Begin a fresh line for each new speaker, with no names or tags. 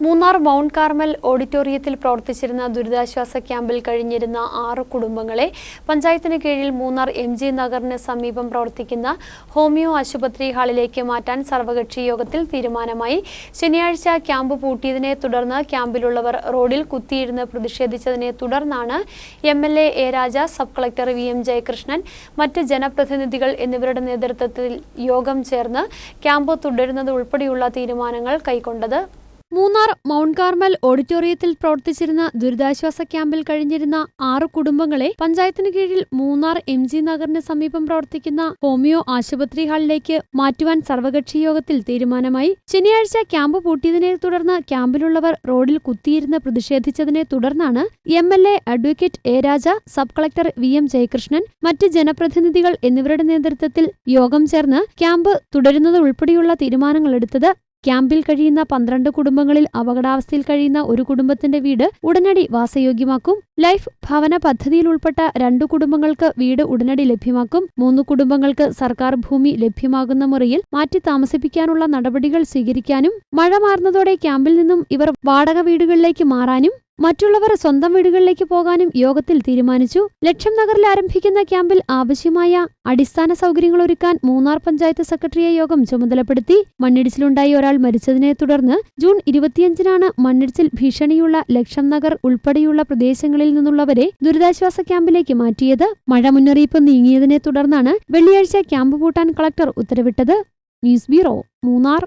Munnar mount Carmel ഓഡിറ്റോറിയത്തിൽ പ്രവർത്തിച്ചിരുന്ന ദുരിതാശ്വാസ ക്യാമ്പിൽ കഴിഞ്ഞിരുന്ന ആറ് കുടുംബങ്ങളെ പഞ്ചായത്തിന് കീഴിൽ മൂന്നാർ എം ജി നഗറിന് സമീപം പ്രവർത്തിക്കുന്ന ഹോമിയോ ആശുപത്രി ഹാളിലേക്ക് മാറ്റാൻ സർവകക്ഷി യോഗത്തിൽ തീരുമാനമായി. ശനിയാഴ്ച ക്യാമ്പ് പൂട്ടിയതിനെ തുടർന്ന് ക്യാമ്പിലുള്ളവർ റോഡിൽ കുത്തിയിരുന്ന് പ്രതിഷേധിച്ചതിനെ തുടർന്നാണ് M L A A Raja sub collector V M Jayakrishnan മറ്റ് ജനപ്രതിനിധികൾ എന്നിവരുടെ നേതൃത്വത്തിൽ യോഗം ചേർന്ന് ക്യാമ്പ് തുടരുന്നത് ഉൾപ്പെടെയുള്ള തീരുമാനങ്ങൾ കൈക്കൊണ്ടത് മൂന്നാർ മൗണ്ട് കാർമൽ ഓഡിറ്റോറിയത്തിൽ പ്രവർത്തിച്ചിരുന്ന ദുരിതാശ്വാസ ക്യാമ്പിൽ കഴിഞ്ഞിരുന്ന ആറ് കുടുംബങ്ങളെ പഞ്ചായത്തിന് കീഴിൽ മൂന്നാർ എം ജി നഗറിന് സമീപം പ്രവർത്തിക്കുന്ന ഹോമിയോ ആശുപത്രി ഹാളിലേക്ക് മാറ്റുവാൻ സർവകക്ഷി യോഗത്തിൽ തീരുമാനമായി. ശനിയാഴ്ച ക്യാമ്പ് പൂട്ടിയതിനെ തുടർന്ന് ക്യാമ്പിലുള്ളവർ റോഡിൽ കുത്തിയിരുന്ന് പ്രതിഷേധിച്ചതിനെ തുടർന്നാണ് M L A advocate A Raja sub collector V M Jayakrishnan മറ്റ് ജനപ്രതിനിധികൾ എന്നിവരുടെ നേതൃത്വത്തിൽ യോഗം ചേർന്ന് ക്യാമ്പ് തുടരുന്നത് ഉൾപ്പെടെയുള്ള തീരുമാനങ്ങളെടുത്തത് ക്യാമ്പിൽ കഴിയുന്ന പന്ത്രണ്ട് കുടുംബങ്ങളിൽ അപകടാവസ്ഥയിൽ കഴിയുന്ന ഒരു കുടുംബത്തിന്റെ വീട് ഉടനടി വാസയോഗ്യമാക്കും. ലൈഫ് ഭവന പദ്ധതിയിൽ ഉൾപ്പെട്ട രണ്ടു കുടുംബങ്ങൾക്ക് വീട് ഉടനടി ലഭ്യമാക്കും. മൂന്ന് കുടുംബങ്ങൾക്ക് സർക്കാർ ഭൂമി ലഭ്യമാകുന്ന മുറിയിൽ മാറ്റി താമസിപ്പിക്കാനുള്ള നടപടികൾ സ്വീകരിക്കാനും മഴ മാറുന്നതോടെ ക്യാമ്പിൽ നിന്നും ഇവർ വാടക വീടുകളിലേക്ക് മാറാനും മറ്റുള്ളവർ സ്വന്തം വീടുകളിലേക്ക് പോകാനും യോഗത്തിൽ തീരുമാനിച്ചു. ലക്ഷം നഗറിൽ ആരംഭിക്കുന്ന ക്യാമ്പിൽ ആവശ്യമായ അടിസ്ഥാന സൗകര്യങ്ങൾ ഒരുക്കാൻ മൂന്നാർ പഞ്ചായത്ത് സെക്രട്ടറിയെ യോഗം ചുമതലപ്പെടുത്തി. മണ്ണിടിച്ചിലുണ്ടായി ഒരാൾ മരിച്ചതിനെ തുടർന്ന് ജൂൺ ഇരുപത്തിയഞ്ചിനാണ് മണ്ണിടിച്ചിൽ ഭീഷണിയുള്ള ലക്ഷം നഗർ ഉൾപ്പെടെയുള്ള പ്രദേശങ്ങളിൽ നിന്നുള്ളവരെ ദുരിതാശ്വാസ ക്യാമ്പിലേക്ക് മാറ്റിയത്. മഴ മുന്നറിയിപ്പ് നീങ്ങിയതിനെ തുടർന്നാണ് വെള്ളിയാഴ്ച ക്യാമ്പ് പൂട്ടാൻ കളക്ടർ ഉത്തരവിട്ടത്. News bureau Munnar.